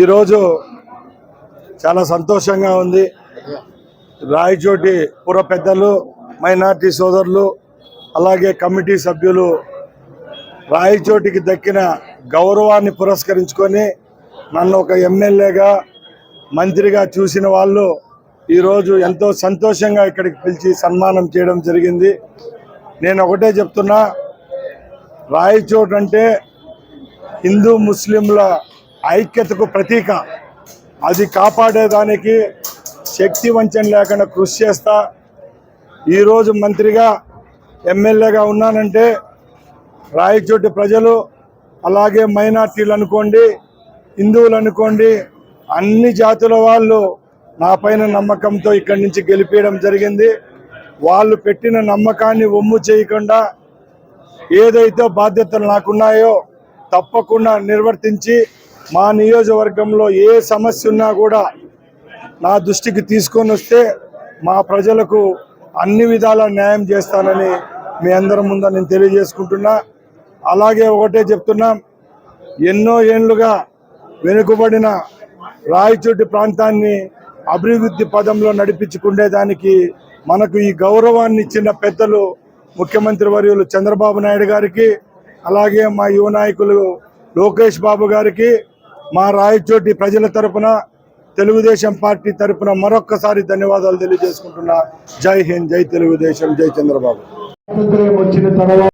ఈరోజు చాలా సంతోషంగా ఉంది. రాయచోటి పుర పెద్దలు మైనార్టీ సోదరులు అలాగే కమిటీ సభ్యులు రాయచోటికి దక్కిన గౌరవాన్ని పురస్కరించుకొని నన్ను ఒక ఎమ్మెల్యేగా మంత్రిగా చూసిన వాళ్ళు ఈరోజు ఎంతో సంతోషంగా ఇక్కడికి పిలిచి సన్మానం చేయడం జరిగింది. నేను ఒకటే చెప్తున్నా రాయచోటు అంటే హిందూ ముస్లింల ఐక్యతకు ప్రతీక. అది కాపాడేదానికి శక్తి వంచన లేకుండా కృషి చేస్తా. ఈరోజు మంత్రిగా ఎమ్మెల్యేగా ఉన్నానంటే రాయచోటి ప్రజలు అలాగే మైనార్టీలు అనుకోండి హిందువులు అనుకోండి అన్ని జాతుల వాళ్ళు నా పైన నమ్మకంతో ఇక్కడి నుంచి గెలిపేయడం జరిగింది. వాళ్ళు పెట్టిన నమ్మకాన్ని ఒమ్ము చేయకుండా ఏదైతే బాధ్యతలు నాకున్నాయో తప్పకుండా నిర్వర్తించి మా నియోజకవర్గంలో ఏ సమస్య ఉన్నా కూడా నా దృష్టికి తీసుకొని వస్తే మా ప్రజలకు అన్ని విధాల న్యాయం చేస్తానని మీ అందరి ముందు నేను తెలియజేసుకుంటున్నా. అలాగే ఒకటే చెప్తున్నాం ఎన్నో ఏండ్లుగా వెనుకబడిన రాయచోటి ప్రాంతాన్ని అభివృద్ధి పదంలో నడిపించుకునేదానికి మనకు ఈ గౌరవాన్ని ఇచ్చిన పెద్దలు ముఖ్యమంత్రి వర్యులు చంద్రబాబు నాయుడు గారికి అలాగే మా యువ నాయకులు లోకేష్ బాబు గారికి మా రాయచోటి ప్రజల తరపున తెలుగుదేశం పార్టీ తరపున మరొక్కసారి ధన్యవాదాలు తెలియజేసుకుంటున్నా. జై హింద్ జై తెలుగుదేశం జై చంద్రబాబు. వచ్చిన తర్వాత